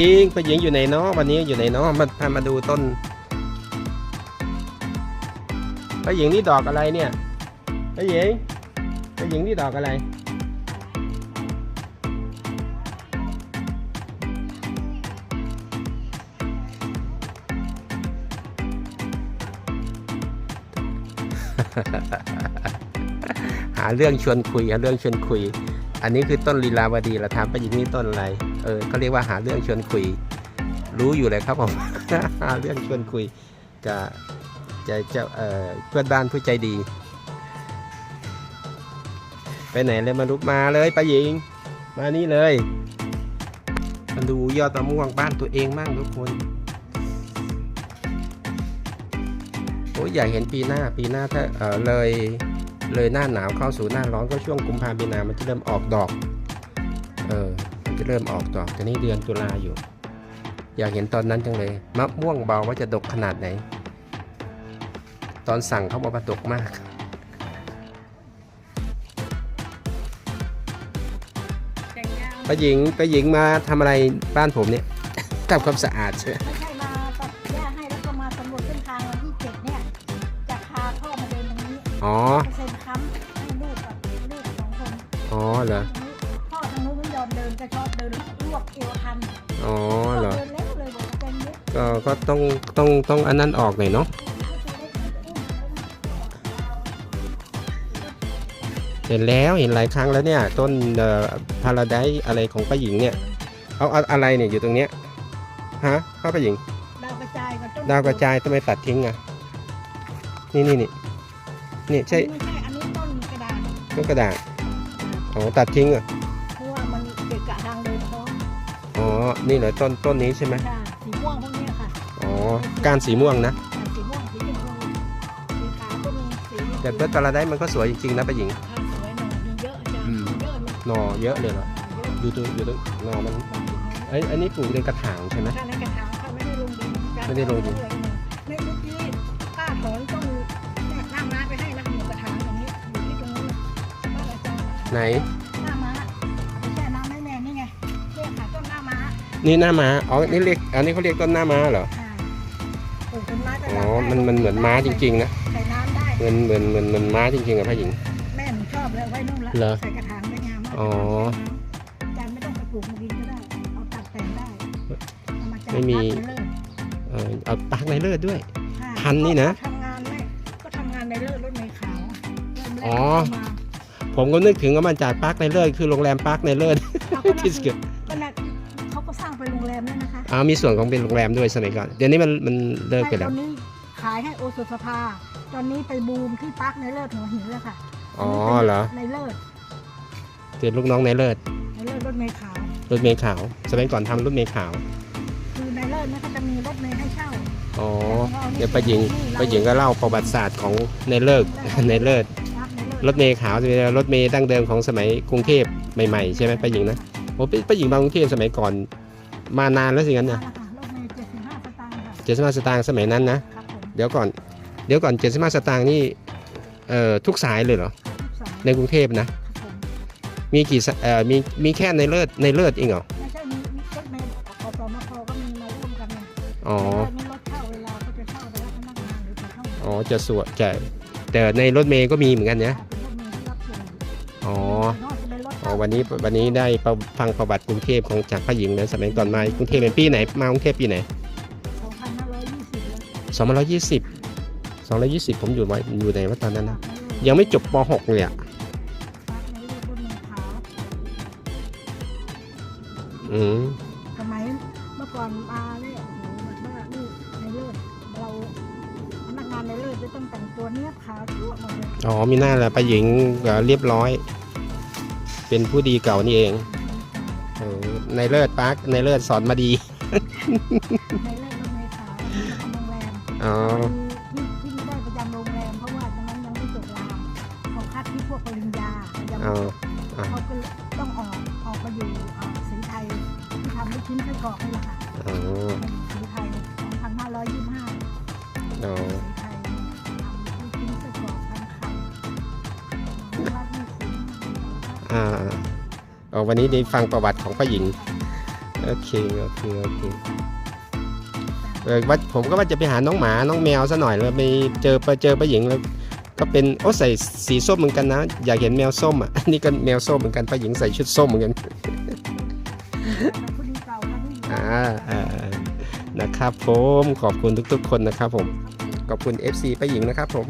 หญิงป้หญิงอยู่ไหนเนาะวันนี้อยู่ไหนเนาะมาพามาดูต้นป้หญิงนี่ดอกอะไรเนี่ยป้หญิงป้หญิงนี่ดอกอะไร หาเรื่องชวนคุยหาเรื่องชวนคุย อันนี้คือต้นลีลาวดีเราถามป้าหญิงนี่ต้นอะไร เออเขาเรียกว่าหาเรื่องชวนคุย รู้อยู่เลยครับผม หาเรื่องชวนคุยกับจะเจ้าเออเพื่อนบ้านผู้ใจดี ไปไหนเลยมาลุกมาเลยป้าหญิง มานี่เลยมาดูยอดมะม่วงบ้านตัวเองมั่งทุกคนโอ้ยอยากเห็นปีหน้าปีหน้าถ้าเออเลยเลยหน้าหนาวเข้าสู่หน้าร้อนก็ช่วงกุมภาพันธ์มีนามันจะเริ่มออกดอก เออ จะเริ่มออกดอกแต่นี่เดือนตุลาอยู่ อยากเห็นตอนนั้นจังเลยมะม่วงเบาว่าจะดกขนาดไหน ตอนสั่งเขาบอกว่าดกมากแต่งงานป้าหญิงป้าหญิงมาทำอะไรบ้านผมเนี่ยทำความสะอาดใช่ไหมไม่ใช่มาตัดหญ้าให้แล้วก็มาสำรวจเส้นทางวันที่เจ็ดเนี่ยจะพาพ่อมาเดินตรงนี้อ๋อเซ็นค้ำให้ลูกกับลูกสองคนอ๋อเหรอพ่อ จะชอบเดินลวกเอวทันอ๋อเหรอ เดินเร็วเลยบอกว่าเป็นเนี้ยก็ก็ต้องต้องต้องอันนั้นออกหน่อยเนาะ เห็นแล้วเห็นหลายครั้งแล้วเนี่ย ต้นพาราไดอะไรของป้าหญิงเนี่ย เอาเอาอะไรเนี่ยอยู่ตรงเนี้ยฮะพ่อป้าหญิง ดาวกระจายกับต้นดาวกระจายทำไมตัดทิ้งอะ นี่นี่นี่นี่ใช่ไม่ใช่อันนี้ต้นกระดาษต้นกระดาษอ๋อตัดทิ้งอะเพราะ นี่เหรอต้นต้นนี้ใช่ไหมค่ะสีม่วงพวกเนี้ยค่ะอ๋อก้านสีม่วงนะสีม่วงสีชมพูสีขาวก็มีสีแต่ต้นพาราไดมันก็สวยจริงๆนะป้าหญิงค่ะสวยหน่อยมีเยอะจ้ะอืมเยอะเลยหน่อเยอะเลยเหรอเยอะอยู่ตรงอยู่ตรงหน่อมันไอยอันนี้ปลูกในกระถางใช่ไหมถ้าในกระถางเขาไม่ได้ลงดินไม่ได้ลงดินในเมื่อกี้ป้าถอนต้นเนี่ยหน้าม้าไปให้นะหนูกระถางตรงนี้อยู่ที่ตรงนู้นน่ะป้าอาจารย์ไหน นี่หน้าม้าอ๋อนี่เรียกอันนี้เขาเรียกต้นหน้าม้าเหรอค่ะปลูกต้นไม้ประอ๋ดัอบมันมันเหมือนม้าจริงๆนะใส่น้ำได้เหมือนเหมือนเหมือนเหมือนม้าจริงๆอะพ่อหญิง แม่หนูชอบเลยไว้นู่นละเหรอใส่กระถางได้งามมากอ๋อ อาจารย์ไม่ต้องไปปลูกในดินก็ได้เอาตัดแต่งได้เอามาจากไม่มีพักปเลยเออเอาปากในเลือดด้วย ค่ะพันนี่นะทำงานไม่ก็ทำงานในเลิศรถเมล์ขาวอะเริ่มแรกอ๋อเข้ามา ผมก็นึกถึงว่ามันจากปาร์คในเลิศคือโรงแรมปาร์คในเลิศเขาก็ที่สเกิด อ๋อมีส่วนของเป็นโรงแรมด้วยสมัยก่อน เดี๋ยวนี้มันมันเลิกไปตแล้อวนนี้ขายให้โอสถสภา ตอนนี้ไปบูมที่ปาร์คในเลิศหัวหินแล้วค่ะอ๋อเหรอ ในเลิศเดี๋ยวลูกน้องในเลิศในเลิศรถเมล์ขาวรถเมล์ขาว สมัยก่อนทำรถเมล์ขาว คือในเลิศเนี่ยเขาจะมีรถเมล์ให้เช่า อ๋อ เดี๋ยวป้าหญิงป้าหญิงก็เล่าประวัติศาสตร์ของในเลิกในเลิศปาร์คในเลิศรถเมล์ขาวจะเป็นรถเมล์ดั้งเดิมของสมัยกรุงเทพใหม่ๆ ใช่ไหมป้าหญิงนะโอ้ป้าหญิงมากรุงเทพสมัยก่อน มานานแล้วสิงั้นนั่นะนแหละค่ะรถเมล์เจ็ดสิบห้าสตางค์ค่ะเจ็ดสิบห้าสตางค์สมัยนั้นนะ ครับผมเดี๋ยวก่อน เดี๋ยวก่อนเจ็ดสิบห้าสตางค์นี่เอ่อทุกสายเลยเหรอทุกสายในกรุงเทพนะ ครับผมมีกี่สเอ่อมีมีแค่ในเลิศในเลิศเองเหรอ ไม่ใช่มีมีรถเมล์อสมคก็มีมาร่วมกันไงอ๋อมีรถเช่าเวลาก็จะเช่าไปรับพนักงานหรือจะเช่าอ๋อ จะสวดจะแต่ในรถเมล์ก็มีเหมือนกันนะ เป็นรถเมล์ที่รับส่งอ๋อ นอก จะเป็นรถอ๋อเช่าวันนี้วันนี้ได้ประฟังประวัติกรุงเทพของจากป้าหญิงเลยสมัยก่อนมากรุงเทพเป็นปีไหนมากรุงเทพปีไหน2,520สองพันร้อยยี่สิบสองร้อยยี่สิบผมอยู่ไว้อยู่ไหนว่าตอนนั้นนะยังไม่จบป .6 เลยอะในเลือดรถเมล์ขาวอืมสมัยเมื่อก่อนมาเนี่ยโอ้โหแบบว่านี่ในเลือดเราพนักงานในเลือดจะต้องแต่งตัวเนี้ยบขาวทั่วหมดเลยอ๋อมีหน้าแหละป้าหญิงเอ่อเรียบร้อย เป็นผู้ดีเก่านี่เองเออในเลิศปาร์คในเลิศสอนมาดีในเลือดรถเมล์ขาวทำโรงแรมอ๋อที่ที่ไม่ได้ประจำโรงแรมเพราะว่าตอนนั้นยังไม่จบรามเขาคัดที่พวกปริญญายังอ๋ไม่อจบเขาก็ต้องออกออกมาอยู่เอ่อสีไทยที่ทำลูกชิ้นไส้กรอกนี่แหละค่ะอ๋อสีไทย2525อ๋อสีไทยท อ่าอ๋อวันนี้ได้ฟังประวัติของป้หญิง โอเค โอเค โอเคเออว่าผมก็ว่าจะไปหาน้องหมาน้องแมวซะหน่อยแล้วไปเจอไปเจอป้หญิงแล้วก็เป็นโอ้ใส่สีส้มเหมือนกันนะ อยากเห็นแมวส้มอะอันนี้ก็แมวส้มเหมือนกันป้หญิงใส่ชุดส้มเหมือนกันอ่าอนะครับผมขอบคุณทุกๆ คนนะครับผมขอบคุณ FC ป้าหญิงนะครับผม